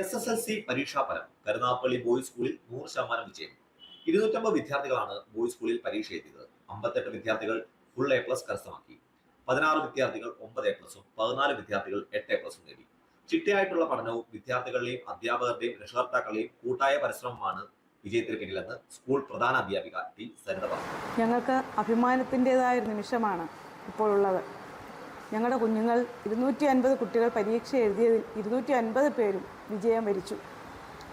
S S L C പരീക്ഷാഫലം. Karunappally boys സ്കൂളിൽ നൂറ് ശതമാനം വിജയം. ഇരുന്നൂറ്റമ്പത് വിദ്യാർത്ഥികളാണ് ബോയ്സ് സ്കൂളിൽ പരീക്ഷ എഴുതിയത്. അമ്പത്തെട്ട് വിദ്യാർത്ഥികൾ ഫുൾ എ പ്ലസ് കരസ്ഥമാക്കി. പതിനാറ് വിദ്യാർത്ഥികൾ ഒമ്പത് എ പ്ലസും പതിനാല് വിദ്യാർത്ഥികൾ എട്ട് എ പ്ലസും നേടി. ചിട്ടയായിട്ടുള്ള പഠനവും വിദ്യാർത്ഥികളുടെയും അധ്യാപകരുടെയും രക്ഷകർത്താക്കളുടെയും കൂട്ടായ പരിശ്രമമാണ് വിജയത്തിന് പിന്നിലെന്ന് സ്കൂൾ പ്രധാന അധ്യാപിക ടി സരിത പറഞ്ഞു. ഞങ്ങൾക്ക് അഭിമാനത്തിന്റെതായ നിമിഷമാണ് ഇപ്പോൾ ഉള്ളത് ഞങ്ങളുടെ കുഞ്ഞുങ്ങൾ ഇരുന്നൂറ്റി അൻപത് കുട്ടികൾ പരീക്ഷ എഴുതിയതിൽ ഇരുന്നൂറ്റി അൻപത് പേരും വിജയം വരിച്ചു.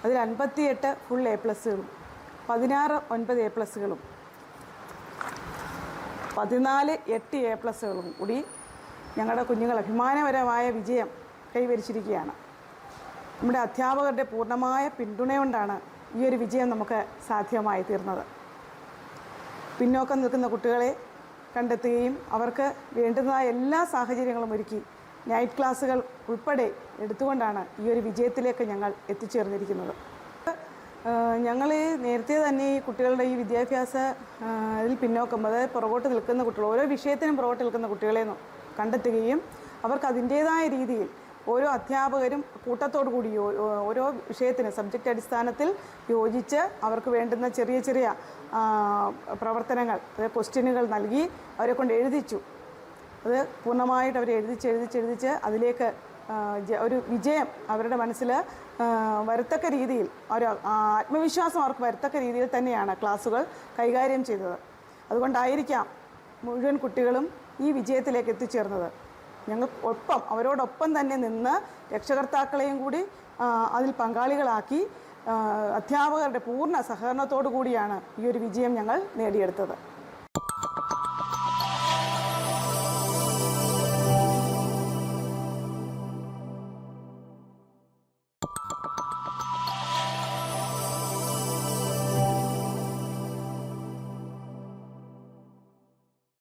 അതിൽ അൻപത്തിയെട്ട് ഫുൾ എ പ്ലസ്സുകളും പതിനാറ് ഒൻപത് എ പ്ലസ്സുകളും പതിനാല് എട്ട് എ പ്ലസ്സുകളും കൂടി ഞങ്ങളുടെ കുഞ്ഞുങ്ങൾ അഭിമാനപരമായ വിജയം കൈവരിച്ചിരിക്കുകയാണ്. നമ്മുടെ അധ്യാപകരുടെ പൂർണമായ പിന്തുണയുകൊണ്ടാണ് ഈ ഒരു വിജയം നമുക്ക് സാധ്യമായി തീർന്നത് പിന്നോക്കം നിൽക്കുന്ന കുട്ടികളെ കണ്ടെത്തുകയും അവർക്ക് വേണ്ടുന്നതായ എല്ലാ സാഹചര്യങ്ങളും ഒരുക്കി നൈറ്റ് ക്ലാസ്സുകൾ ഉൾപ്പെടെ എടുത്തുകൊണ്ടാണ് ഈ ഒരു വിജയത്തിലേക്ക് ഞങ്ങൾ എത്തിച്ചേർന്നിരിക്കുന്നത്. ഞങ്ങൾ നേരത്തെ തന്നെ ഈ കുട്ടികളുടെ ഈ വിദ്യാഭ്യാസ ഇതിൽ പിന്നോക്കം അതായത് പുറകോട്ട് നിൽക്കുന്ന കുട്ടികൾ ഓരോ വിഷയത്തിനും പുറകോട്ട് നിൽക്കുന്ന കുട്ടികളെ കണ്ടെത്തുകയും അവർക്ക് അതിന്റേതായ രീതിയിൽ ഓരോ അധ്യാപകരും കൂട്ടത്തോടു കൂടി ഓരോ വിഷയത്തിന് സബ്ജക്റ്റ് അടിസ്ഥാനത്തിൽ യോജിച്ച് അവർക്ക് വേണ്ടുന്ന ചെറിയ ചെറിയ പ്രവർത്തനങ്ങൾ അതായത് ക്വസ്റ്റ്യനുകൾ നൽകി അവരെ കൊണ്ട് എഴുതിച്ചു. അത് പൂർണമായിട്ട് അവർ എഴുതിച്ച് എഴുതിച്ച് എഴുതിച്ച് അതിലേക്ക് ഒരു വിജയം അവരുടെ മനസ്സിൽ വരത്തക്ക രീതിയിൽ ഒരു ആത്മവിശ്വാസം അവർക്ക് വരത്തക്ക രീതിയിൽ തന്നെയാണ് ക്ലാസ്സുകൾ കൈകാര്യം ചെയ്തത്. അതുകൊണ്ടായിരിക്കാം മുഴുവൻ കുട്ടികളും ഈ വിജയത്തിലേക്ക് എത്തിച്ചേർന്നത്. ഞങ്ങൾ ഒപ്പം അവരോടൊപ്പം തന്നെ നിന്ന് രക്ഷകർത്താക്കളെയും കൂടി അതിൽ പങ്കാളികളാക്കി അധ്യാപകരുടെ പൂർണ സഹകരണത്തോടു കൂടിയാണ് ഈ ഒരു വിജയം ഞങ്ങൾ നേടിയെടുത്തത്.